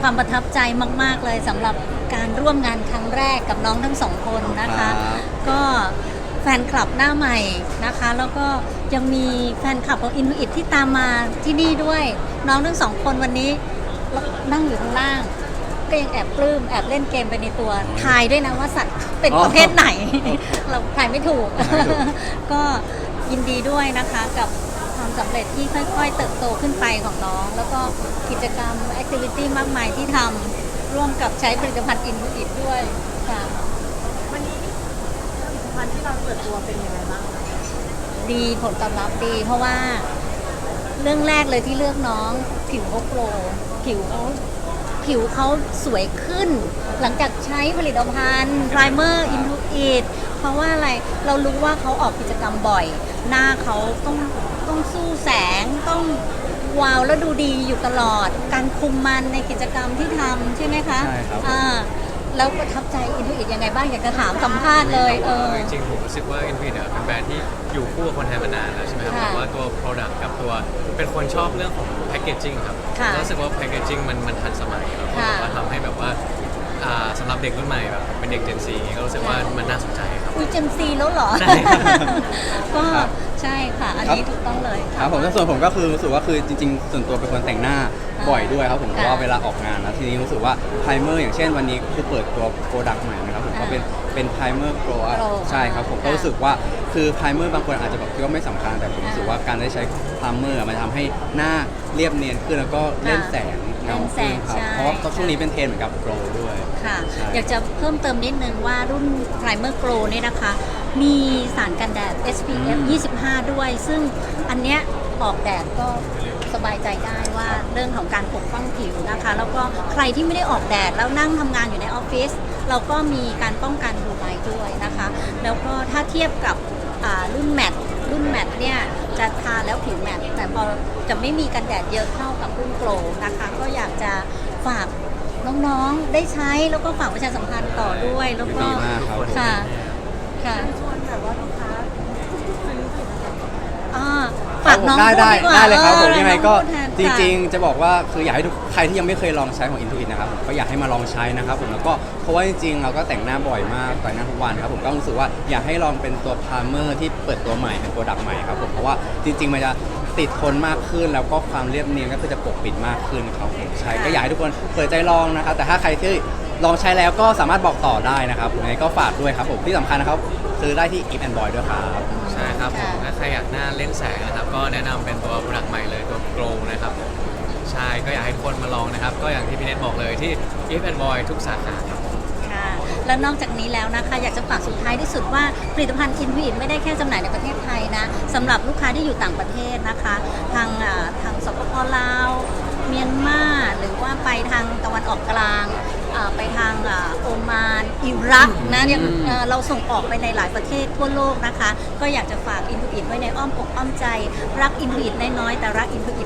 ความประทับใจมาก ๆ เลยสำหรับการร่วมงานครั้งแรกกับน้องทั้งสองคนนะคะ ครับ ก็แฟนคลับหน้าใหม่นะคะ แล้วก็ยังมีแฟนคลับของอิน u อิตที่ตามมาที่นี่ด้วย น้องทั้งสองคนวันนี้นั่งอยู่ข้างล่าง ก็ยังแอบปลื้มแอบเล่นเกมไปในตัวทายด้วยนะว่าสัตว์เป็นอ๋อประเภทไหน เราทายไม่ถูกทายไม่ถูก ก็ยินดีด้วยนะคะกับความ สำเร็จที่ค่อย ๆ เติบโตขึ้นไปของน้อง แล้วก็กิจกรรมแอคทิวิตี้มากมายที่ทำร่วมกับใช้ผลิตภัณฑ์อิน u อิตด้วยค่ะวันนี้ผลิตภัณฑ์ที่เราเปิดตัวเป็นยังไงบ้างคะดีผลตอบรับดี เพราะว่าเรื่องแรกเลยที่เลือกน้องผิวเขาโปรผิวเขาผิวเขาสวยขึ้น หลังจากใช้ผลิตภัณฑ์ไพรเมอร์อินทูอิทเพ ราะว่าอะไรเรารู้ว่าเขาออกกิจกรรมบ่อย หน้าเขาต้องต้องสู้แสงต้องวาวแล้วดูดีอยู่ตลอด การคุมมันในกิจกรรมที่ทำใช่ไหมคะใช่ครับ อ่าแล้วประทับใจอินทูอิทยังไงบ้างอยากจะถามสัมภาษณ์เลยเออ จริงๆผมรู้สึกว่า Infinite เนี่ยเป็นแบรนด์ที่อยู่คู่กับคนไทยมานานแล้วใช่ไหมครับค่ะแต่ว่าตัว Product กับตัวเป็นคนชอบเรื่องของ Packaging ครับค่ะแล้วรู้สึกว่า Packaging มันมันทันสมัยแล้วก็ค่ะ แบบว่าทำให้แบบว่า อ่าสำหรับเด็กรุ่นใหม่แบบเป็นเด็ก Gen Z อย่างเงี้ยก็รู้สึกว่ามันน่าสนใจครับ อุ้ยเจนซีแล้วเหรอ ใช่ครับ ก็ครับใช่ค่ะ อันนี้ครับถูกต้องเลยครับผมส่วนผมก็คือรู้สึกว่าคือจริงๆ ส่วนตัวเป็นคนแต่งหน้าบ่อยด้วยครับผมเพราะว่าเวลาออกงานนะทีนี้รู้สึกว่าไพรเมอร์อย่างเช่นวันนี้คือเปิดตัวโปรดักต์ใหม่นะครับผมก็เป็นเป็นไพรเมอร์โปร Pro ใช่ครับผมก็รู้สึกว่าคือไพรเมอร์บางคนอาจจะแบบคิดว่าไม่สำคัญแต่ผมรู้สึกว่าการได้ใช้ไพรเมอร์มันทำให้หน้าเรียบเนียนขึ้นแล้วก็เล่นแสง เงาขึ้นครับเล่นแสงใช่เพราะว่าช่วงนี้เป็นเทรนด์เหมือนกับโปรด้วย ค่ะ ใช่ อยากจะเพิ่มเติมนิดนึงว่ารุ่น Primer Glow เนี่ยนะคะ มีสารกันแดด SPF 25 ด้วย ซึ่งอันเนี้ยออกแดดก็สบายใจได้ว่าเรื่องของการปกป้องผิวนะคะ แล้วก็ใครที่ไม่ได้ออกแดดแล้วนั่งทำงานอยู่ในออฟฟิศเราก็มีการป้องกันดูไลท์ด้วยนะคะ แล้วก็ถ้าเทียบกับอ่ารุ่นแมทรุ่นแมทเนี่ยจะทาแล้วผิวแมทแต่พอ จะไม่มีกันแดดเยอะเท่ากับรุ่นโกลนะคะ ก็อยากจะฝากน้องๆได้ใช้แล้วก็ฝากประชาสัมพันธ์ต่อด้วยแล้วก็ดีมากครับค่ะค่ะชวนแบบว่าลูกค้าซื้อผลิตภัณฑ์อ่าฝากน้องได้ได้พูกว่าได้เลยครับผมออยังไงก็น้อพูดแทนจค่ะ ริงๆ จะบอกว่าคืออยากให้ทุกใครที่ยังไม่เคยลองใช้ของ Intuit นะครับผมก็อยากให้มาลองใช้นะครับผมแล้วก็เพราะว่าจริงๆ เราก็แต่งหน้าบ่อยมากแต่งหน้าทุกวันครับผมก็รู้สึกว่าอยากให้ลองเป็นตัวพาร์เมอร์ที่เปิดตัวใหม่เป็นโปรดักต์ใหม่ครับผมเพราะว่าจริง ๆ มันจะ ติดทนมากขึ้น แล้วก็ความเรียบเนียนก็คือจะปกปิดมากขึ้นครับผมใช่ก็อยากให้ทุกคนเปิดใจลองนะครับ แต่ถ้าใครที่ลองใช้แล้วก็สามารถบอกต่อได้นะครับยังไงก็ฝากด้วยครับผมที่สำคัญนะครับซื้อได้ที่ If and Boy ด้วยครับใช่ครับผมถ้าใครอยากหน้าเล่นแสงนะครับ ก็แนะนำเป็นตัว Product ใหม่เลยตัว Glow นะครับใช่ก็อยากให้ทุกคนมาลองนะครับ ก็อย่างที่พี่เนทบอกเลยที่ If and Boy ทุกสาขาครับ แล้วนอกจากนี้แล้วนะคะอยากจะฝากสุดท้ายที่สุดว่าผลิตภัณฑ์อินวิดไม่ได้แค่จำหน่ายในประเทศไทยนะสำหรับลูกค้าที่อยู่ต่างประเทศนะคะ ทางอ่าทางสปปลาว เมียนมาหรือว่าไปทางตะวันออกกลางอ่าไปทางอ่าโอมานอิรักนะยังเอ่อเราส่งออกไปในหลายประเทศทั่วโลกนะคะ ก็อยากจะฝากอินวิดไว้ในอ้อมอกอ้อมใจ รักอินวิดน้อยๆแต่รักอินวิดนานๆนะคะเหมือนกับรักน้องทั้งสอง